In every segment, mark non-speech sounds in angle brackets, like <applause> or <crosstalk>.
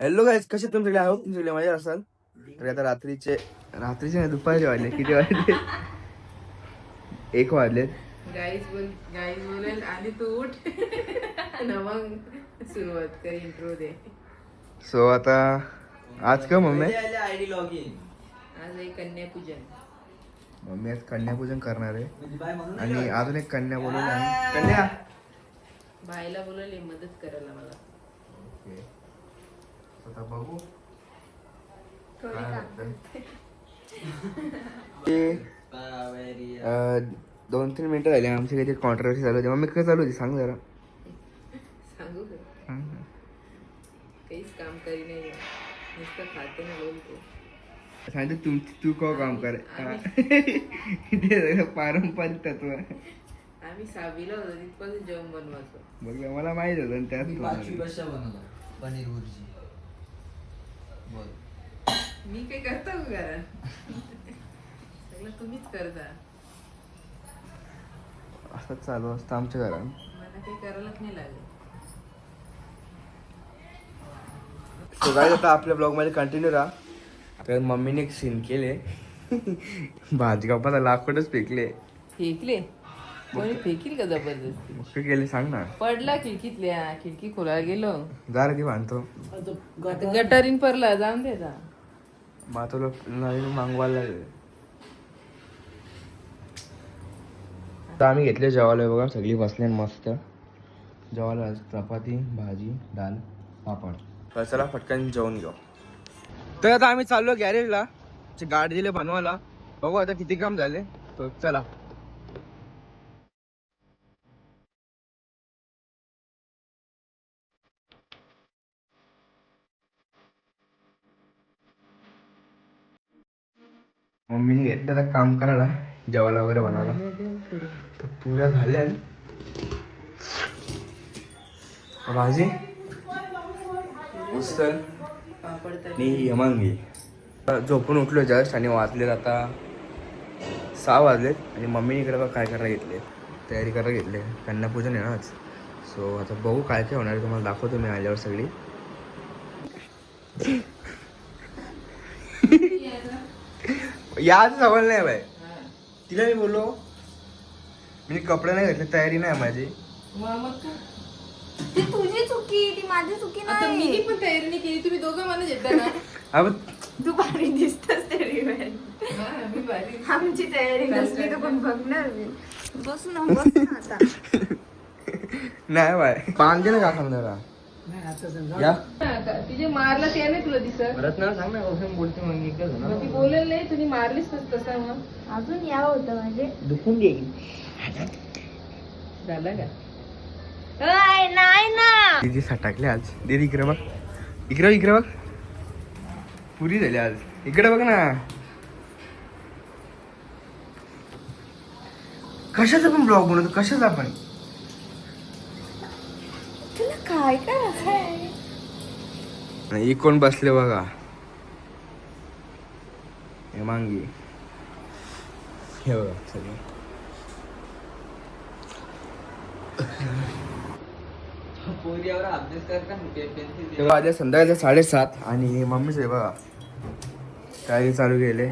Hello guys कसे तुमच्याकडे? आहोत तुमच्याकडे मजा असाल. तर आता रात्रीचे रात्रीचे नाही दुपारचे वाजले. किती वाजले? एक वाजले. गाईज बोल गाईज बोलेल आणि तू उठ. न मग सुरुवात कर इंट्रो दे. सो आता आज का मम्मी? आयडी लॉग इन आज कन्यापूजन. मम्मी आज कन्यापूजन करणार आहे. म्हणजे आणि अजून एक कन्या बोलवली आहे कन्या. बायला बोलवले मदत करायला मला ओके आता बघू काय होतंय. ते, कावेरी अं, दोन तीन मिनिटं झाली आमची काहीतरी कॉन्ट्रोवर्सी चालू होती. मम्मी काय चालू होती? सांग जरा. सांगू का? सांग. काहीच काम करी नाही. नुसतं खाते ना बोलतो. सांगते तू तू का काम कर. हा. ते सगळं पारंपरिक तत्व. आम्ही सहावीला होतो तिथपासून जेवण बनवायचो. बघ मला माहीत होतं आणि त्यात मी पाचवी. कशा बनवला पनीर भुर्जी बोल. मी काही करतो का घरात? <laughs> सगळं तुम्हीच करता. असंच चालू असतं आमच्या घरात. मला काही करायलाच नाही लागत सो काय आता आपल्या ब्लॉगमध्ये कंटिन्यू राहा. तर मम्मीने एक सीन केले. <laughs> भाजी कापाला लाकूडच फेकले. फेकले? कोणी फेकील का जबरदस्ती? मग काय केले सांग ना. पडला खिडकीतल्या खिडकी खोलायला गेलो. जा रे ती बांधतो आता गटारीन पडला जाऊन दे जा. मग तुला नवीन मागवायला लागेल. तर आम्ही घेतले जेवायला बघा सगळी बसले मस्त. जेवायला चपाती भाजी डाल पापड. तर चला पटकन जेवून घेऊ. तर आता आम्ही चाललो गॅरेजला गाडी दिले बनवायला. बघू आता किती काम झाले. तर चला. मम्मीने घेतलं आता काम करायला. जेवायला वगैरे बनवायला तर पुऱ्या झाल्या भाजी उसल आणि यमांगी झोपून उठलो जस्ट आणि वाजलेत आता सहा वाजलेत आणि मम्मीने इकडे बघा काय करायला घेतले. तयारी करायला घेतले. कन्यापूजन आहे ना आज. सो आता बघू काय काय होणार तुम्हाला दाखवतो मी आल्यावर सगळी. <laughs> याच सवाल नाही बाय तिला मी बोललो मी कपडे नाही घातले तयारी नाही माझी. मग मग तू ती तुझी चुकी ती माझी चुकी आता मी नाही पण तयारी नाही केली तुम्ही दोघं मला येता ना अब तू भारी दिसतस तरी हा, मी भारी. आमची तयारी नसली तर कोण बघणार मी? बस ना बस ना आता. <laughs> नाही बाय. बांधते ना का समजा या. हा? तुझे मारला ते नाही तुला दिसत. परत ना सांग ना कसं बोलते मग काय मग ती बोलेल नाही तुम्ही मारलीस तस तसा मग. अजून या होतं म्हणजे. दुखून घेईल झालं का? अय, नाही ना. दीदी सटाकले आज. दीदी इकडे बघ. इकडे बघ, इकडे बघ. पुरी झाली आज. इकडे बघ ना. कशाचा पण ब्लॉग बनवतो कशाचा पण. काय काय ही कोण बसले बघा? हे मांगी. हे बघा सगळे. आधी संध्याकाळचे साडेसात आणि मम्मीच आहे बघा. काय चालू केले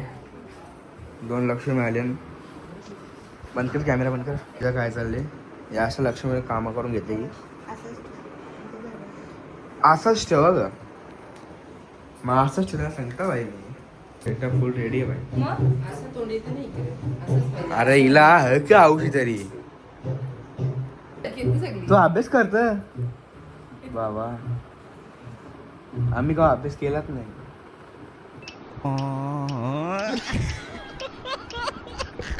दोन लक्ष मिळाले. बंद कर कॅमेरा बंद कर. काय चालले या असं लक्ष्मी कामं करून घेते की. असंच ठेवा ग मग असंच ठेवायला सांगता बाई मी. एकदम फुल रेडी आहे बाई. अरे हिला आहे का औषधी तरी. तू अभ्यास करत? बाबा. आम्ही का अभ्यास केलाच नाही.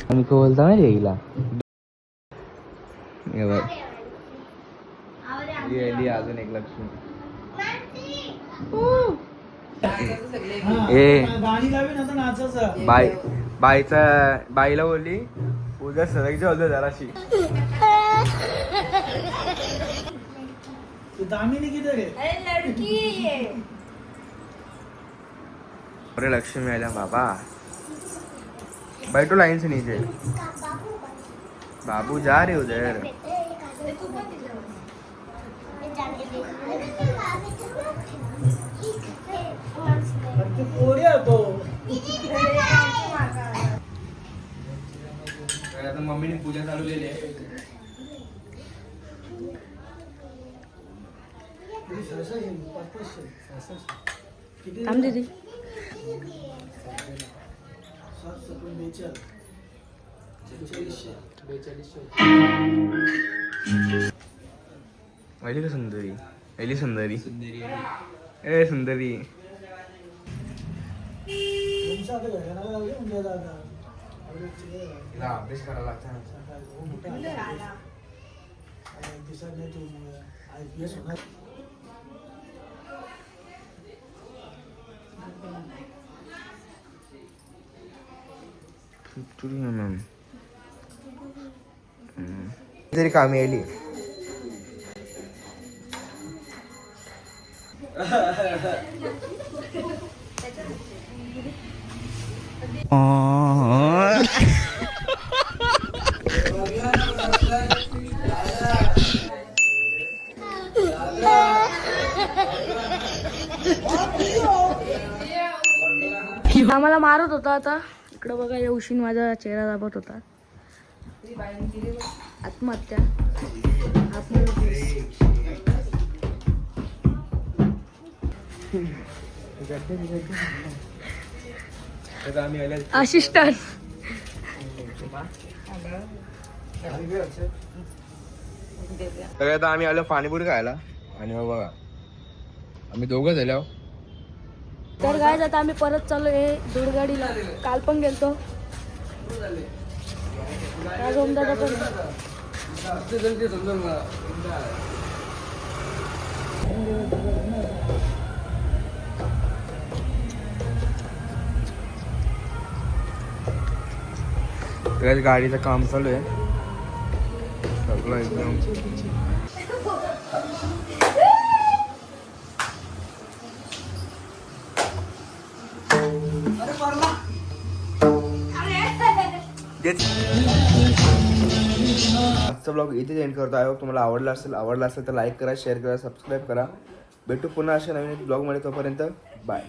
आम्ही का बोलता माहिती आहे हिला? हे ही आली. अजून एक लक्ष्मी ए. गाणी लावी ना नाचायचं. बाई बाईचा बाईला बोलली उद्या सलग जेवलं जराशी. दामिनी किती रे? अरे लडकी. आहे. अरे लक्ष्मी आल्या बाबा. बैठो लाइन से नीचे बाबू जा रहे उधर. थांब दीदी. आली का सुंदरी? आली सुंदरी. ए सुंदरी. अभ्यास करायला लागतं तरी कामी आली आम्हाला मारत होता आता. इकडं बघा येऊशीन माझा चेहरा दाबत होता. आत्महत्या. आत्महत्या आम्ही आल्या असिस्टंट तर आम्ही आलो पाणीपुरी खायला. आणि बघा आम्ही दोघं झालो तर काय आता आम्ही परत चाललो हे दुर्गाडीला काल पण गेलतो. आज ओमदादा पण गाडीचं काम चालू आहे. सगळं एकदम. तेच. आजचा ब्लॉग इथे एंड करतो. आहे तुम्हाला आवडला असेल आवडला असेल तर लाईक करा शेअर करा सबस्क्राईब करा. भेटू पुन्हा अशा नवीन ब्लॉगमध्ये तोपर्यंत बाय